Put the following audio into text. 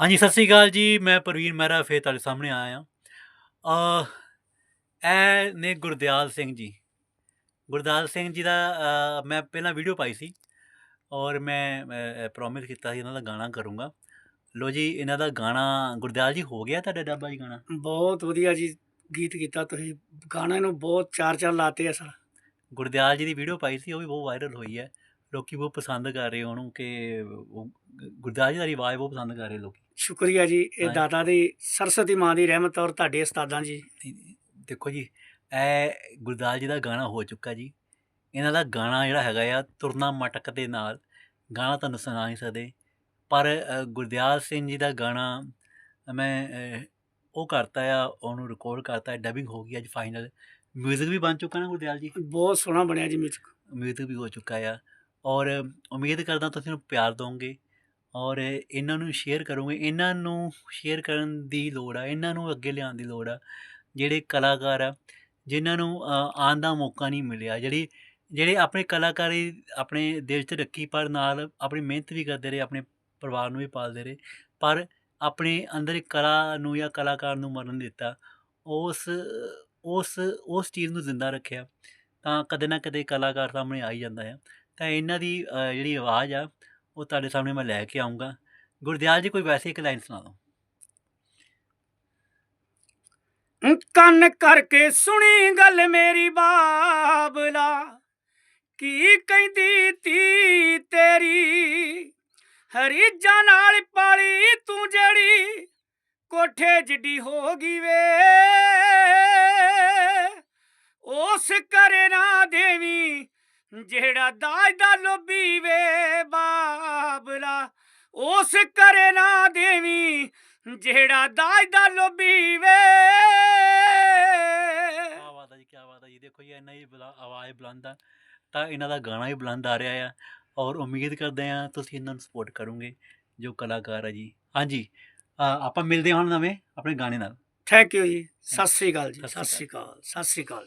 ਹਾਂਜੀ ਸਤਿ ਸ੍ਰੀ ਅਕਾਲ ਜੀ। ਮੈਂ ਪ੍ਰਵੀਨ ਮਹਿਰਾ ਫੇਰ ਤੁਹਾਡੇ ਸਾਹਮਣੇ ਆਇਆ ਅ ਇਹ ਨੇ ਗੁਰਦਿਆਲ ਸਿੰਘ ਜੀ। ਗੁਰਦਿਆਲ ਸਿੰਘ ਜੀ ਦਾ ਮੈਂ ਪਹਿਲਾਂ ਵੀਡੀਓ ਪਾਈ ਸੀ ਔਰ ਮੈਂ ਪ੍ਰੋਮਿਸ ਕੀਤਾ ਸੀ ਇਹਨਾਂ ਦਾ ਗਾਣਾ ਕਰੂੰਗਾ। ਲੋ ਜੀ ਇਹਨਾਂ ਦਾ ਗਾਣਾ ਗੁਰਦਿਆਲ ਜੀ ਹੋ ਗਿਆ ਤੁਹਾਡਾ ਡੱਬਾ ਜੀ ਗਾਣਾ? ਬਹੁਤ ਵਧੀਆ ਜੀ ਗੀਤ ਕੀਤਾ ਤੁਸੀਂ। ਗਾਣੇ ਨੂੰ ਬਹੁਤ ਚਾਰ ਚਾਰ ਲਾਤੇ ਆ ਸਰ। ਗੁਰਦਿਆਲ ਜੀ ਦੀ ਵੀਡੀਓ ਪਾਈ ਸੀ ਉਹ ਵੀ ਬਹੁਤ ਵਾਇਰਲ ਹੋਈ ਹੈ। ਲੋਕੀ ਬਹੁਤ ਪਸੰਦ ਕਰ ਰਹੇ ਉਹਨੂੰ ਕਿ ਉਹ ਗੁਰਦਿਆਲ ਜੀ ਦਾ ਆਵਾਜ਼ ਬਹੁਤ ਪਸੰਦ ਕਰ ਰਹੇ ਲੋਕੀ ਸ਼ੁਕਰੀਆ ਜੀ ਇਹ ਹਾਂ। ਦਾਤਾ ਦੀ ਸਰਸਵਤੀ ਮਾਂ ਦੀ ਰਹਿਮਤ ਔਰ ਤੁਹਾਡੇ ਉਸਤਾਦਾਂ ਜੀ ਦੇਖੋ ਜੀ ਇਹ ਗੁਰਦਾਲ ਜੀ ਦਾ ਗਾਣਾ ਹੋ ਚੁੱਕਾ ਜੀ ਇਹਨਾਂ ਦਾ ਗਾਣਾ ਜਿਹੜਾ ਹੈਗਾ ਆ ਤੁਰਨਾ ਮਟਕ ਦੇ ਨਾਲ ਗਾਣਾ ਤੁਹਾਨੂੰ ਸੁਣਾ ਨਹੀਂ ਸਕਦੇ ਪਰ ਅ, ਗੁਰਦਿਆਲ ਸਿੰਘ ਜੀ ਦਾ ਗਾਣਾ ਮੈਂ ਅ, ਉਹ ਕਰਤਾ ਆ ਉਹਨੂੰ ਰਿਕਾਰਡ ਕਰਤਾ ਡਬਿੰਗ ਹੋ ਗਈ ਅੱਜ ਫਾਈਨਲ 뮤직 ਵੀ ਬਣ ਚੁੱਕਾ ਨਾ ਗੁਰਦਿਆਲ ਜੀ ਬਹੁਤ ਸੋਹਣਾ ਬਣਿਆ ਜੀ ਮਿਊਜ਼ਿਕ 뮤직 ਵੀ ਹੋ ਚੁੱਕਾ ਆ ਔਰ ਉਮੀਦ ਕਰਦਾ ਤੁਸੀਂ ਨੂੰ ਪਿਆਰ ਦੋਗੇ। ਔਰ ਇਹਨਾਂ ਨੂੰ ਸ਼ੇਅਰ ਕਰੋਗੇ। ਇਹਨਾਂ ਨੂੰ ਸ਼ੇਅਰ ਕਰਨ ਦੀ ਲੋੜ ਆ। ਇਹਨਾਂ ਨੂੰ ਅੱਗੇ ਲਿਆਉਣ ਦੀ ਲੋੜ ਆ। ਜਿਹੜੇ ਕਲਾਕਾਰ ਆ, ਜਿਨ੍ਹਾਂ ਨੂੰ ਆਉਣ ਦਾ ਮੌਕਾ ਨਹੀਂ ਮਿਲਿਆ। ਜਿਹੜੀ, ਜਿਹੜੇ ਆਪਣੇ ਕਲਾਕਾਰੀ ਆਪਣੇ ਦਿਲ 'ਚ ਰੱਖੀ, ਪਰ ਨਾਲ ਆਪਣੀ ਮਿਹਨਤ ਵੀ ਕਰਦੇ ਰਹੇ, ਆਪਣੇ ਪਰਿਵਾਰ ਨੂੰ ਵੀ ਪਾਲਦੇ ਰਹੇ। ਪਰ ਆਪਣੇ ਅੰਦਰ ਇੱਕ ਕਲਾ ਨੂੰ ਜਾਂ ਕਲਾਕਾਰ ਨੂੰ ਮਰਨ ਦਿੱਤਾ। ਉਸ ਉਸ ਉਸ ਚੀਜ਼ ਨੂੰ ਜ਼ਿੰਦਾ ਰੱਖਿਆ। ਤਾਂ ਕਦੇ ਨਾ ਕਦੇ ਕਲਾਕਾਰ ਸਾਹਮਣੇ ਆ ਹੀ ਜਾਂਦਾ ਹੈ ਤਾਂ ਇਹਨਾਂ ਦੀ ਅ, ਜਿਹੜੀ ਆਵਾਜ਼ ਆ ਉਹ ਤੁਹਾਡੇ ਸਾਹਮਣੇ ਮੈਂ ਲੈ ਕੇ ਆਉਂਗਾ ਗੁਰਦਿਆਲ ਜੀ ਕੋਈ ਵੈਸੇ ਇੱਕ ਲਾਈਨ ਸੁਣਾ ਦਿਓ। ਕੰਨ ਕਰਕੇ ਸੁਣੀ ਗੱਲ ਮੇਰੀ ਬਾਬਲਾ। ਕੀ ਕਹਿੰਦੀ ਤੀ ਤੇਰੀ? ਹਰੀਜਾਂ ਨਾਲ ਪਾਲੀ ਤੂੰ ਜਿਹੜੀ ਕੋਠੇ ਜਿੱਡੀ ਹੋ ਗਈ ਵੇ। ਉਸ ਕਰੇ ਨਾ ਜਿਹੜਾ ਦਾਜ ਦਾ ਲੋਭੀ ਵੇ ਬਾਬਲਾ ਉਸ ਕਰੇ ਨਾ ਦੇਵੀ ਜਿਹੜਾ ਦਾਜ ਦਾ ਲੋਭੀ ਵੇ। ਕਿਆ ਬਾਤ ਹੈ ਜੀ ਕਿਆ ਬਾਤ ਹੈ ਜੀ। ਦੇਖੋ ਦੀ ਬੁਲਾ- ਆਵਾਜ਼ ਬੁਲੰਦ ਆ। ਤਾਂ ਇਹਨਾਂ ਦਾ ਗਾਣਾ ਵੀ ਬੁਲੰਦ ਆ ਰਿਹਾ ਆ। ਔਰ ਉਮੀਦ ਕਰਦੇ ਆ ਤੁਸੀਂ ਇਹਨਾਂ ਨੂੰ ਸਪੋਰਟ ਕਰੋਗੇ ਜੋ ਕਲਾਕਾਰ ਆ ਜੀ। ਹਾਂਜੀ ਆਪਾਂ ਮਿਲਦੇ ਹਾਂ ਹੁਣ ਨਵੇਂ ਆਪਣੇ ਗਾਣੇ ਨਾਲ। ਥੈਂਕ ਯੂ ਜੀ। ਸਤਿ ਸ੍ਰੀ ਅਕਾਲ ਜੀ ਸਤਿ ਸ੍ਰੀ ਅਕਾਲ। ਸਤਿ ਸ੍ਰੀ ਅਕਾਲ